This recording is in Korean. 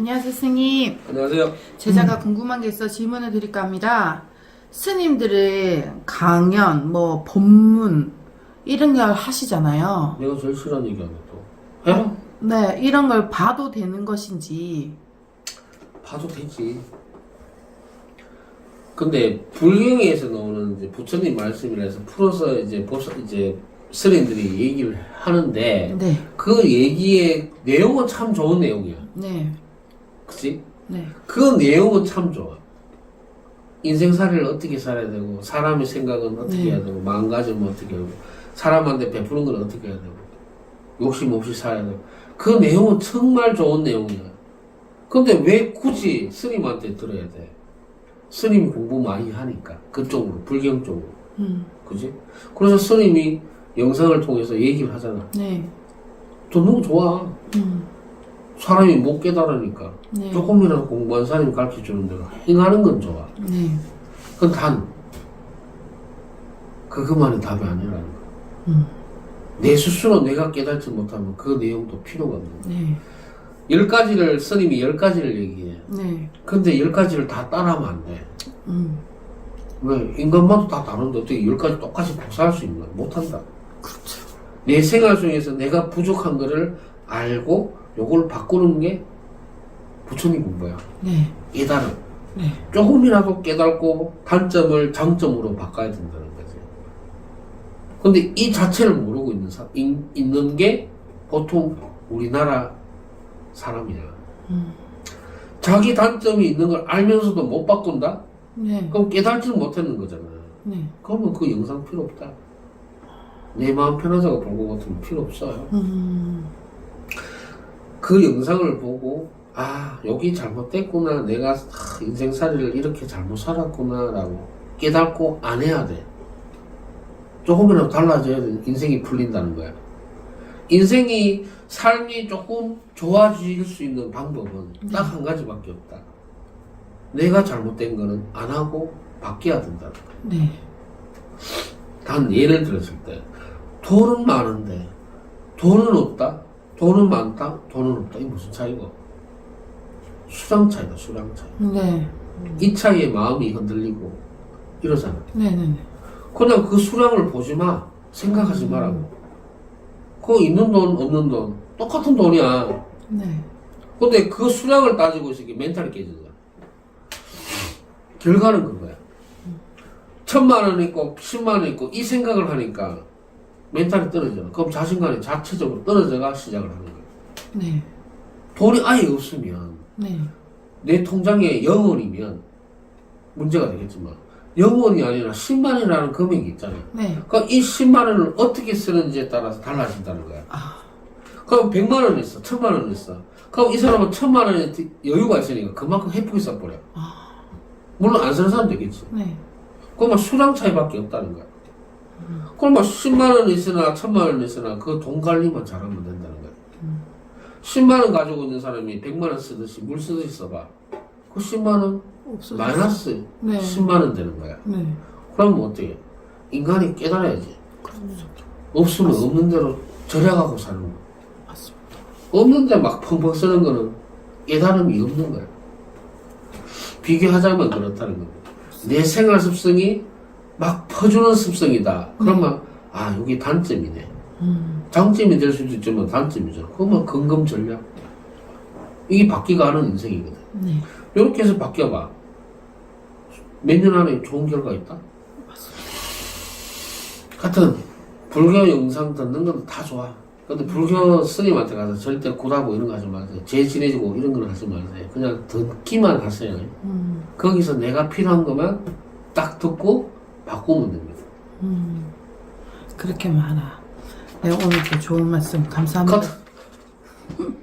안녕하세요, 스님. 안녕하세요. 제자가 궁금한 게 있어 질문을 드릴까 합니다. 스님들의 강연, 뭐, 법문, 이런 걸 하시잖아요. 내가 제일 싫어하는 얘기하네 또. 해라. 네, 이런 걸 봐도 되는 것인지. 봐도 되지. 근데 불경에서 나오는 이제 부처님 말씀이라 해서 풀어서 이제 보사 이제 스님들이 얘기를 하는데 네, 그 얘기의 내용은 참 좋은 내용이야. 네, 그치? 네, 그 내용은 참 좋아. 인생살이를 어떻게 살아야 되고 사람의 생각은 어떻게 네. 해야 되고 마음가짐은 어떻게 하고 사람한테 베푸는 건 어떻게 해야 되고 욕심 없이 살아야 되고 그 내용은 정말 좋은 내용이야. 근데 왜 굳이 스님한테 들어야 돼? 스님이 공부 많이 하니까 그쪽으로 불경 쪽으로 음, 그지? 그래서 스님이 영상을 통해서 얘기를 하잖아. 네, 듣는 거 좋아. 음, 사람이 못 깨달으니까 네, 조금이라도 공부한 사람이 가르쳐 주는 대로 행하는 건 좋아. 네, 그건 단 그것만이 답이 아니라는 거야. 음, 내 스스로 내가 깨닫지 못하면 그 내용도 필요가 없는 거야. 네, 열 가지를 스님이 열 가지를 얘기해. 네, 근데 열 가지를 다 따라하면 안 돼. 음, 왜 인간마다 다 다른데 어떻게 열 가지 똑같이 복사할 수 있나? 못한다. 그렇죠. 내 생활 중에서 내가 부족한 거를 알고 요걸 바꾸는 게 부처님 공부야. 네, 깨달음. 네, 조금이라도 깨닫고 단점을 장점으로 바꿔야 된다는 거지. 근데 이 자체를 모르고 있는 사, 인, 있는 게 보통 우리나라 사람이야. 음, 자기 단점이 있는 걸 알면서도 못 바꾼다? 네, 그럼 깨달지는 못했는 거잖아. 네, 그러면 그 영상 필요 없다. 내 마음 편하자고 본 것 같으면 필요 없어요. 음, 그 영상을 보고 아 여기 잘못됐구나. 내가 아, 인생살이를 이렇게 잘못 살았구나 라고 깨닫고 안 해야 돼. 조금이라도 달라져야 돼. 인생이 풀린다는 거야. 인생이 삶이 조금 좋아질 수 있는 방법은 딱한 가지밖에 없다. 내가 잘못된 거는 안 하고 바뀌어야 된다는 거야. 네, 단 예를 들었을 때 돈은 많은데 돈은 없다 돈은 많다? 돈은 없다. 이 무슨 차이고? 수량 차이다 수량 차이. 네, 이 차이에 마음이 흔들리고 이러잖아 네, 네, 그냥 그 수량을 보지 마. 생각하지 말라고. 그 있는 돈 없는 돈. 똑같은 돈이야. 네, 근데 그 수량을 따지고 있으니까 멘탈이 거야 결과는 그거야. 천만 원 있고 십만 원 있고 이 생각을 하니까 멘탈이 떨어져 그럼 자신감이 자체적으로 떨어져가 시작을 하는 거야 네, 돈이 아예 없으면 네, 내 통장에 0원이면 문제가 되겠지만 0원이 아니라 10만 원이라는 금액이 있잖아 네, 그럼 이 10만 원을 어떻게 쓰는지에 따라서 달라진다는 거야. 아, 그럼 100만 원 있어? 1000만 원 있어? 그럼 이 사람은 1000만 원에 여유가 있으니까 그만큼 해프게 써버려. 아, 물론 안 쓰는 사람 되겠지. 네, 그러면 수량 차이밖에 없다는 거야. 그럼 뭐 10만 원 있으나 1000만 원 있으나 그 돈 관리만 잘하면 된다는 거야. 10만 원 가지고 있는 사람이 100만 원 쓰듯이 물 쓰듯이 써봐. 그 10만 원 없어졌어요. 마이너스 네. 10만 원 되는 거야. 네, 그럼 어떻게? 인간이 깨달아야지. 그렇죠. 없으면 없는 대로 절약하고 사는 거야. 맞습니다. 없는데 막 펑펑 쓰는 거는 깨달음이 없는 거야. 비교하자면 그렇다는 거야. 내 생활 습성이 막 퍼주는 습성이다. 그러면 아 여기 단점이네. 음, 장점이 될 수도 있지만 단점이죠. 그러면 근검 전략. 이게 바뀌가 하는 인생이거든. 네, 이렇게 해서 바뀌어봐. 몇 년 안에 좋은 결과 있다? 같은 불교 영상 듣는 건 다 좋아. 근데 불교 스님한테 가서 절대 굿하고 이런 거 하지 마세요. 제 지내지고 이런 건 하지 마세요. 그냥 듣기만 하세요. 음, 거기서 내가 필요한 것만 딱 듣고 바꾸면 됩니다. 음, 그렇게 많아. 네, 오늘 도 좋은 말씀 감사합니다. 컷!